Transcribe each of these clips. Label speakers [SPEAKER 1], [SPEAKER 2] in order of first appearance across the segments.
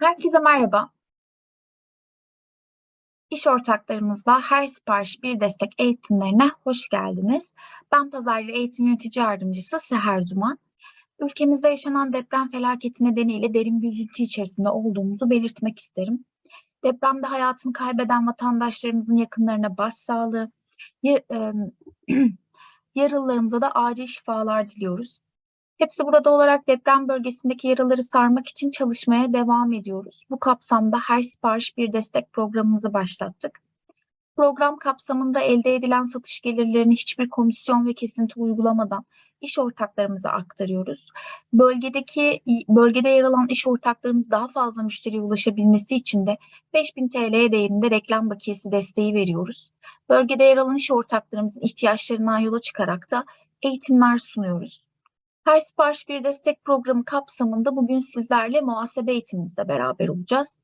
[SPEAKER 1] Herkese merhaba. İş ortaklarımızla her sipariş bir destek eğitimlerine hoş geldiniz. Ben Pazarlı Eğitim Yönetici Yardımcısı Seher Duman. Ülkemizde yaşanan deprem felaketi nedeniyle derin bir üzüntü içerisinde olduğumuzu belirtmek isterim. Depremde hayatını kaybeden vatandaşlarımızın yakınlarına başsağlığı, yaralılarımıza da acil şifalar diliyoruz. Hepsi burada olarak deprem bölgesindeki yaraları sarmak için çalışmaya devam ediyoruz. Bu kapsamda her sipariş bir destek programımızı başlattık. Program kapsamında elde edilen satış gelirlerini hiçbir komisyon ve kesinti uygulamadan iş ortaklarımıza aktarıyoruz. Bölgedeki bölgede yer alan iş ortaklarımız daha fazla müşteriye ulaşabilmesi için de 5000 TL değerinde reklam bakiyesi desteği veriyoruz. Bölgede yer alan iş ortaklarımızın ihtiyaçlarından yola çıkarak da eğitimler sunuyoruz. Her sipariş bir destek programı kapsamında bugün sizlerle muhasebe eğitimimizde beraber olacağız.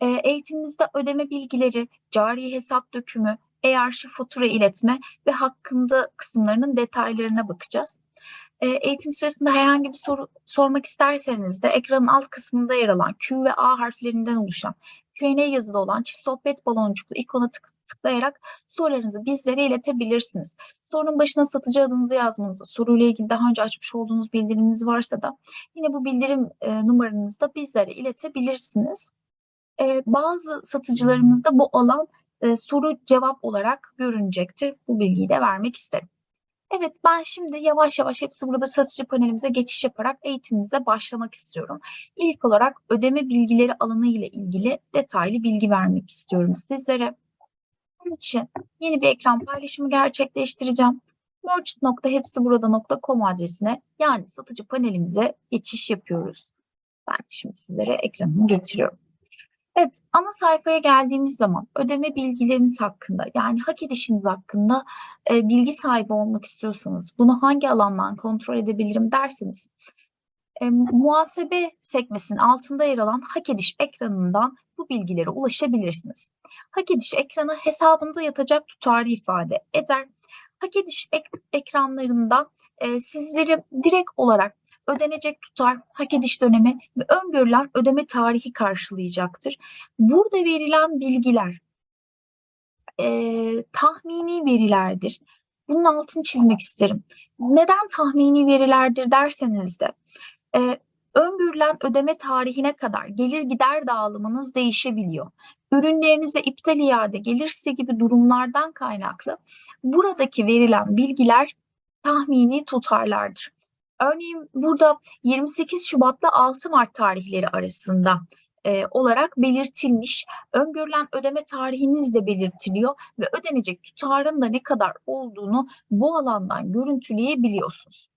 [SPEAKER 1] Ee, eğitimimizde ödeme bilgileri, cari hesap dökümü, e-arşiv fatura iletme ve hakkında kısımlarının detaylarına bakacağız. Ee, eğitim sırasında herhangi bir soru sormak isterseniz de ekranın alt kısmında yer alan Q ve A harflerinden oluşan Q&A yazılı olan çift sohbet baloncuklu ikona tık- tıklayarak sorularınızı bizlere iletebilirsiniz. Sorunun başına satıcı adınızı yazmanızı, soruyla ilgili daha önce açmış olduğunuz bildiriminiz varsa da yine bu bildirim e, numaranızı da bizlere iletebilirsiniz. E, bazı satıcılarımızda bu alan e, soru cevap olarak görünecektir. Bu bilgiyi de vermek isterim. Evet ben şimdi yavaş yavaş hepsi burada satıcı panelimize geçiş yaparak eğitimimize başlamak istiyorum. İlk olarak ödeme bilgileri alanı ile ilgili detaylı bilgi vermek istiyorum sizlere. Bunun için yeni bir ekran paylaşımı gerçekleştireceğim. merchant.hepsiburada.com adresine yani satıcı panelimize geçiş yapıyoruz. Ben şimdi sizlere ekranımı getiriyorum. Evet, ana sayfaya geldiğimiz zaman ödeme bilgileriniz hakkında yani hak edişiniz hakkında e, bilgi sahibi olmak istiyorsanız bunu hangi alandan kontrol edebilirim derseniz e, muhasebe sekmesinin altında yer alan hak ediş ekranından bu bilgilere ulaşabilirsiniz. Hak ediş ekranı hesabınıza yatacak tutarı ifade eder. Hak ediş ek- ekranlarında e, sizleri direkt olarak ödenecek tutar, hak ediş dönemi ve öngörülen ödeme tarihi karşılayacaktır. Burada verilen bilgiler e, tahmini verilerdir. Bunun altını çizmek isterim. Neden tahmini verilerdir derseniz de e, öngörülen ödeme tarihine kadar gelir gider dağılımınız değişebiliyor. Ürünlerinize iptal iade gelirse gibi durumlardan kaynaklı buradaki verilen bilgiler tahmini tutarlardır. Örneğin burada 28 Şubat'la 6 Mart tarihleri arasında e, olarak belirtilmiş. Öngörülen ödeme tarihiniz de belirtiliyor ve ödenecek tutarın da ne kadar olduğunu bu alandan görüntüleyebiliyorsunuz.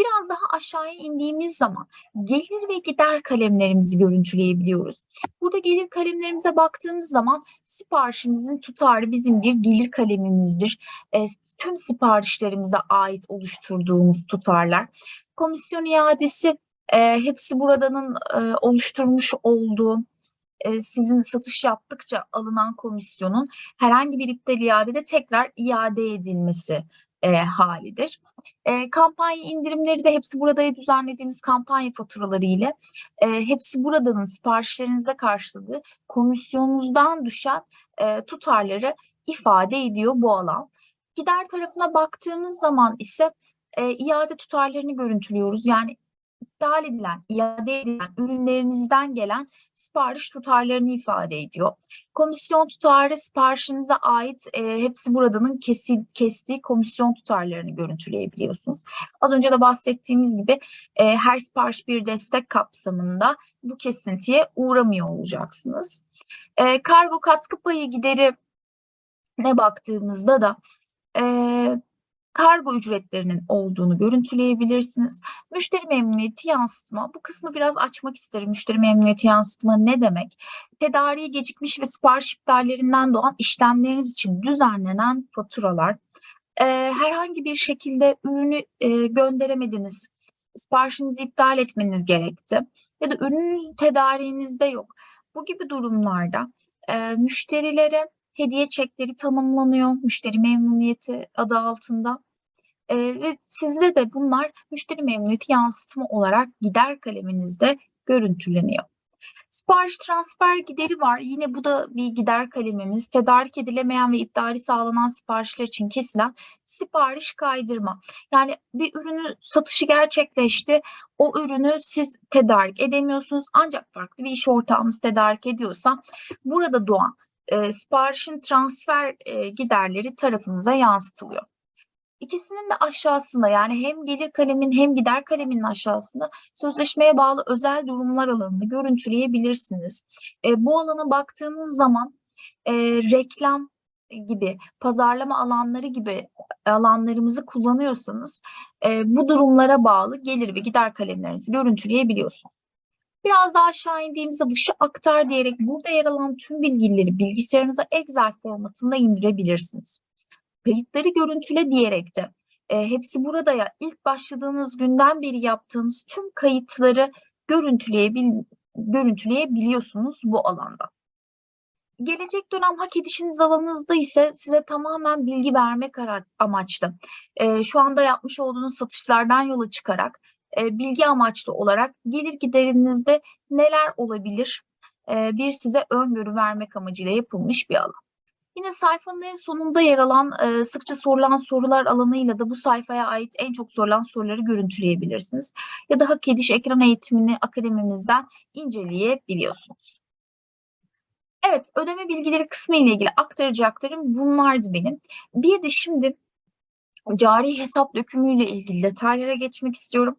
[SPEAKER 1] Biraz daha aşağıya indiğimiz zaman gelir ve gider kalemlerimizi görüntüleyebiliyoruz. Burada gelir kalemlerimize baktığımız zaman siparişimizin tutarı bizim bir gelir kalemimizdir. E, tüm siparişlerimize ait oluşturduğumuz tutarlar. Komisyon iadesi e, hepsi buradanın e, oluşturmuş olduğu e, sizin satış yaptıkça alınan komisyonun herhangi bir iptal iadede tekrar iade edilmesi e, halidir. E, kampanya indirimleri de hepsi burada düzenlediğimiz kampanya faturaları ile e, hepsi buradanın siparişlerinize karşıladığı komisyonunuzdan düşen e, tutarları ifade ediyor bu alan. Gider tarafına baktığımız zaman ise e, iade tutarlarını görüntülüyoruz. Yani iptal edilen, iade edilen ürünlerinizden gelen sipariş tutarlarını ifade ediyor. Komisyon tutarı siparişinize ait e, hepsi buradanın kesi, kestiği komisyon tutarlarını görüntüleyebiliyorsunuz. Az önce de bahsettiğimiz gibi e, her sipariş bir destek kapsamında bu kesintiye uğramıyor olacaksınız. E, kargo katkı payı gideri ne baktığımızda da e, kargo ücretlerinin olduğunu görüntüleyebilirsiniz. Müşteri memnuniyeti yansıtma. Bu kısmı biraz açmak isterim. Müşteri memnuniyeti yansıtma ne demek? Tedariği gecikmiş ve sipariş iptallerinden doğan işlemleriniz için düzenlenen faturalar. Herhangi bir şekilde ürünü gönderemediniz. Siparişinizi iptal etmeniz gerekti. Ya da ürününüz tedariğinizde yok. Bu gibi durumlarda e, müşterilere hediye çekleri tanımlanıyor müşteri memnuniyeti adı altında. Ee, ve sizde de bunlar müşteri memnuniyeti yansıtma olarak gider kaleminizde görüntüleniyor. Sipariş transfer gideri var. Yine bu da bir gider kalemimiz. Tedarik edilemeyen ve iptali sağlanan siparişler için kesilen sipariş kaydırma. Yani bir ürünü satışı gerçekleşti. O ürünü siz tedarik edemiyorsunuz. Ancak farklı bir iş ortağımız tedarik ediyorsa burada doğan e, siparişin transfer e, giderleri tarafınıza yansıtılıyor. İkisinin de aşağısında yani hem gelir kalemin hem gider kaleminin aşağısında sözleşmeye bağlı özel durumlar alanını görüntüleyebilirsiniz. E, bu alana baktığınız zaman e, reklam gibi, pazarlama alanları gibi alanlarımızı kullanıyorsanız e, bu durumlara bağlı gelir ve gider kalemlerinizi görüntüleyebiliyorsunuz. Biraz daha aşağı indiğimizde dışı aktar diyerek burada yer alan tüm bilgileri bilgisayarınıza Excel formatında indirebilirsiniz. Kayıtları görüntüle diyerek de e, hepsi burada ya ilk başladığınız günden beri yaptığınız tüm kayıtları görüntüleyebil görüntüleyebiliyorsunuz bu alanda. Gelecek dönem hak edişiniz alanınızda ise size tamamen bilgi vermek amaçlı. E, şu anda yapmış olduğunuz satışlardan yola çıkarak e, bilgi amaçlı olarak gelir giderinizde neler olabilir e, bir size öngörü vermek amacıyla yapılmış bir alan. Yine sayfanın en sonunda yer alan e, sıkça sorulan sorular alanıyla da bu sayfaya ait en çok sorulan soruları görüntüleyebilirsiniz. Ya da hak ediş ekran eğitimini akademimizden inceleyebiliyorsunuz. Evet, ödeme bilgileri kısmı ile ilgili aktaracaklarım bunlardı benim. Bir de şimdi cari hesap dökümüyle ilgili detaylara geçmek istiyorum.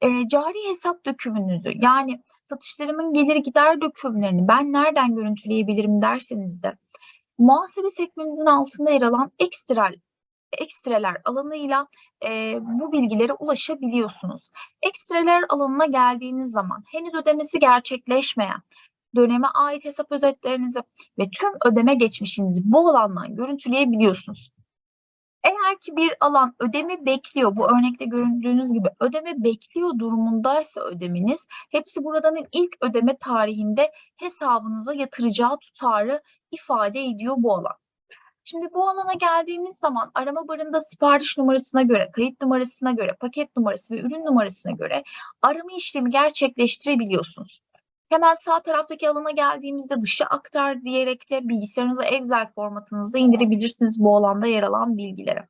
[SPEAKER 1] E, cari hesap dökümünüzü yani satışlarımın gelir gider dökümlerini ben nereden görüntüleyebilirim derseniz de muhasebe sekmemizin altında yer alan ekstral ekstreler alanıyla e, bu bilgilere ulaşabiliyorsunuz. Ekstreler alanına geldiğiniz zaman henüz ödemesi gerçekleşmeyen döneme ait hesap özetlerinizi ve tüm ödeme geçmişinizi bu alandan görüntüleyebiliyorsunuz. Eğer ki bir alan ödeme bekliyor, bu örnekte göründüğünüz gibi ödeme bekliyor durumundaysa ödemeniz, hepsi buradan ilk ödeme tarihinde hesabınıza yatıracağı tutarı ifade ediyor bu alan. Şimdi bu alana geldiğimiz zaman arama barında sipariş numarasına göre, kayıt numarasına göre, paket numarası ve ürün numarasına göre arama işlemi gerçekleştirebiliyorsunuz. Hemen sağ taraftaki alana geldiğimizde dışı aktar diyerek de bilgisayarınıza Excel formatınızda indirebilirsiniz bu alanda yer alan bilgileri.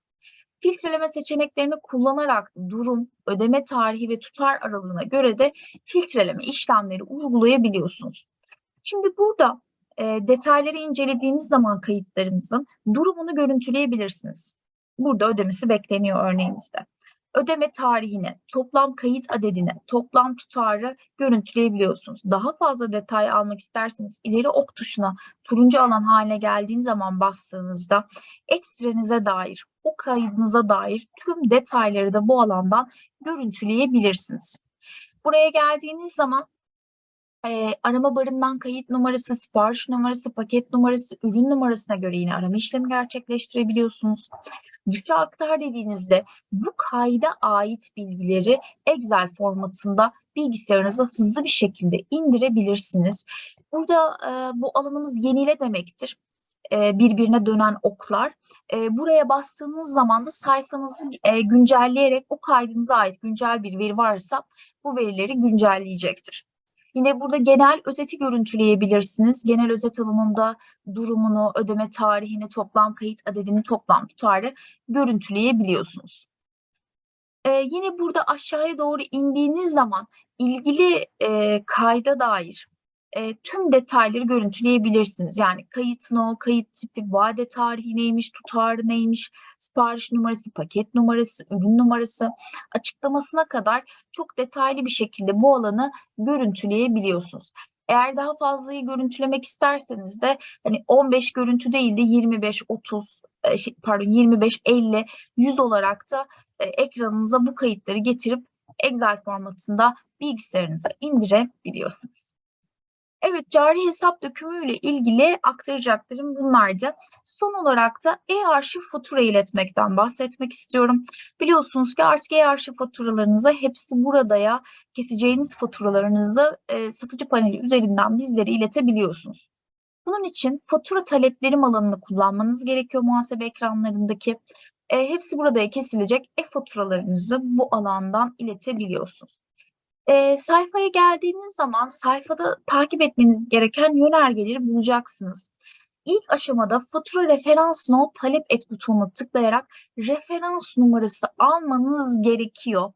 [SPEAKER 1] Filtreleme seçeneklerini kullanarak durum, ödeme tarihi ve tutar aralığına göre de filtreleme işlemleri uygulayabiliyorsunuz. Şimdi burada e, detayları incelediğimiz zaman kayıtlarımızın durumunu görüntüleyebilirsiniz. Burada ödemesi bekleniyor örneğimizde ödeme tarihini, toplam kayıt adedini, toplam tutarı görüntüleyebiliyorsunuz. Daha fazla detay almak isterseniz ileri ok tuşuna turuncu alan haline geldiğin zaman bastığınızda ekstrenize dair, o kaydınıza dair tüm detayları da bu alandan görüntüleyebilirsiniz. Buraya geldiğiniz zaman e, arama barından kayıt numarası, sipariş numarası, paket numarası, ürün numarasına göre yine arama işlemi gerçekleştirebiliyorsunuz. Dışı aktar dediğinizde bu kayda ait bilgileri Excel formatında bilgisayarınıza hızlı bir şekilde indirebilirsiniz. Burada e, bu alanımız yenile demektir. E, birbirine dönen oklar. E, buraya bastığınız zaman da sayfanızı e, güncelleyerek o kaydınıza ait güncel bir veri varsa bu verileri güncelleyecektir. Yine burada genel özeti görüntüleyebilirsiniz. Genel özet alanında durumunu, ödeme tarihini, toplam kayıt adedini, toplam tutarı görüntüleyebiliyorsunuz. Ee, yine burada aşağıya doğru indiğiniz zaman ilgili e, kayda dair e, tüm detayları görüntüleyebilirsiniz. Yani kayıt no, kayıt tipi, vade tarihi neymiş, tutarı neymiş, sipariş numarası, paket numarası, ürün numarası açıklamasına kadar çok detaylı bir şekilde bu alanı görüntüleyebiliyorsunuz. Eğer daha fazlayı görüntülemek isterseniz de hani 15 görüntü değil de 25, 30, e, şey, pardon 25, 50, 100 olarak da ekranınıza bu kayıtları getirip Excel formatında bilgisayarınıza indirebiliyorsunuz. Evet, cari hesap dökümüyle ilgili aktaracaklarım bunlardı. Son olarak da e-arşiv fatura iletmekten bahsetmek istiyorum. Biliyorsunuz ki artık e-arşiv faturalarınıza hepsi burada ya keseceğiniz faturalarınızı e, satıcı paneli üzerinden bizlere iletebiliyorsunuz. Bunun için fatura taleplerim alanını kullanmanız gerekiyor muhasebe ekranlarındaki. E, hepsi burada kesilecek e-faturalarınızı bu alandan iletebiliyorsunuz. Eee, sayfaya geldiğiniz zaman sayfada takip etmeniz gereken yönergeleri bulacaksınız. İlk aşamada fatura referans not talep et butonuna tıklayarak referans numarası almanız gerekiyor.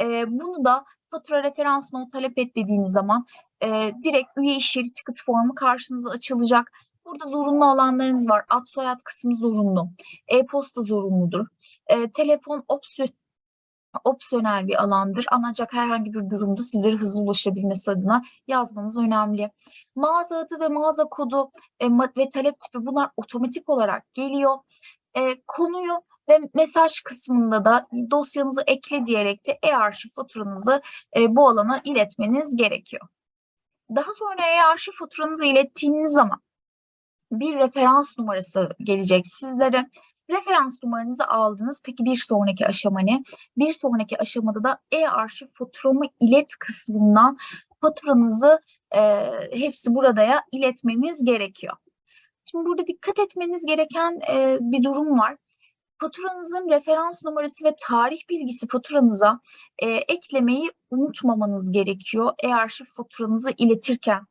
[SPEAKER 1] Eee, bunu da fatura referans not talep et dediğiniz zaman eee, direkt üye iş yeri ticket formu karşınıza açılacak. Burada zorunlu alanlarınız var. Ad soyad kısmı zorunlu. E-posta zorunludur. Eee, telefon opsiyon opsiyonel bir alandır. Ancak herhangi bir durumda sizlere hızlı ulaşabilmesi adına yazmanız önemli. Mağaza adı ve mağaza kodu e, ve talep tipi bunlar otomatik olarak geliyor. E, konuyu ve mesaj kısmında da dosyanızı ekle diyerek de e-arşiv faturanızı e, bu alana iletmeniz gerekiyor. Daha sonra e-arşiv faturanızı ilettiğiniz zaman bir referans numarası gelecek sizlere. Referans numaranızı aldınız. Peki bir sonraki aşama ne? Bir sonraki aşamada da e-arşiv faturamı ilet kısmından faturanızı e, hepsi buradaya iletmeniz gerekiyor. Şimdi burada dikkat etmeniz gereken e, bir durum var. Faturanızın referans numarası ve tarih bilgisi faturanıza e, eklemeyi unutmamanız gerekiyor e-arşiv faturanızı iletirken.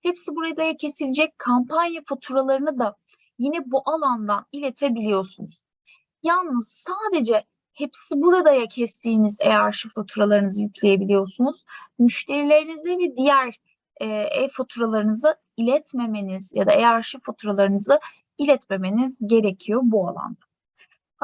[SPEAKER 1] Hepsi buraya kesilecek kampanya faturalarını da yine bu alandan iletebiliyorsunuz. Yalnız sadece hepsi buradaya kestiğiniz e-arşiv faturalarınızı yükleyebiliyorsunuz. Müşterilerinize ve diğer e, e-faturalarınızı iletmemeniz ya da e-arşiv faturalarınızı iletmemeniz gerekiyor bu alanda.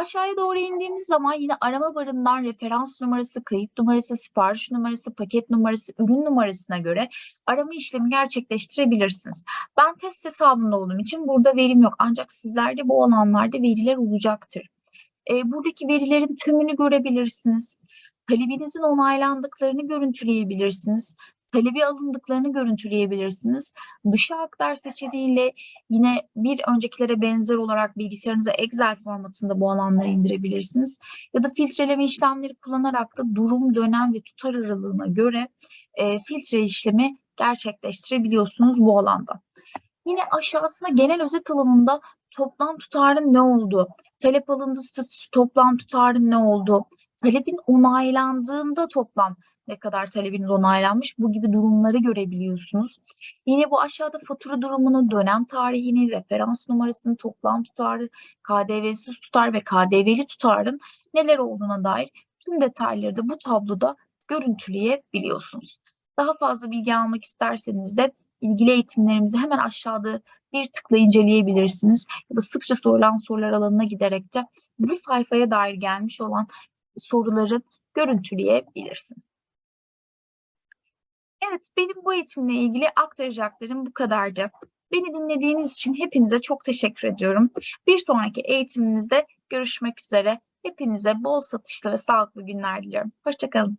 [SPEAKER 1] Aşağıya doğru indiğimiz zaman yine arama barından referans numarası, kayıt numarası, sipariş numarası, paket numarası, ürün numarasına göre arama işlemi gerçekleştirebilirsiniz. Ben test hesabında olduğum için burada verim yok. Ancak sizlerde bu alanlarda veriler olacaktır. E, buradaki verilerin tümünü görebilirsiniz. Talebinizin onaylandıklarını görüntüleyebilirsiniz. Talebi alındıklarını görüntüleyebilirsiniz. Dışa aktar seçeneğiyle yine bir öncekilere benzer olarak bilgisayarınıza Excel formatında bu alanları indirebilirsiniz. Ya da filtreleme işlemleri kullanarak da durum, dönem ve tutar aralığına göre e, filtre işlemi gerçekleştirebiliyorsunuz bu alanda. Yine aşağısında genel özet alanında toplam tutarın ne olduğu, talep alındı statüsü toplam tutarın ne olduğu, talebin onaylandığında toplam ne kadar talebiniz onaylanmış bu gibi durumları görebiliyorsunuz. Yine bu aşağıda fatura durumunu, dönem tarihini, referans numarasını, toplam tutarı, KDV'siz tutar ve KDV'li tutarın neler olduğuna dair tüm detayları da bu tabloda görüntüleyebiliyorsunuz. Daha fazla bilgi almak isterseniz de ilgili eğitimlerimizi hemen aşağıda bir tıkla inceleyebilirsiniz. Ya da sıkça sorulan sorular alanına giderek de bu sayfaya dair gelmiş olan soruları görüntüleyebilirsiniz. Evet, benim bu eğitimle ilgili aktaracaklarım bu kadardı. Beni dinlediğiniz için hepinize çok teşekkür ediyorum. Bir sonraki eğitimimizde görüşmek üzere. Hepinize bol satışlı ve sağlıklı günler diliyorum. Hoşçakalın.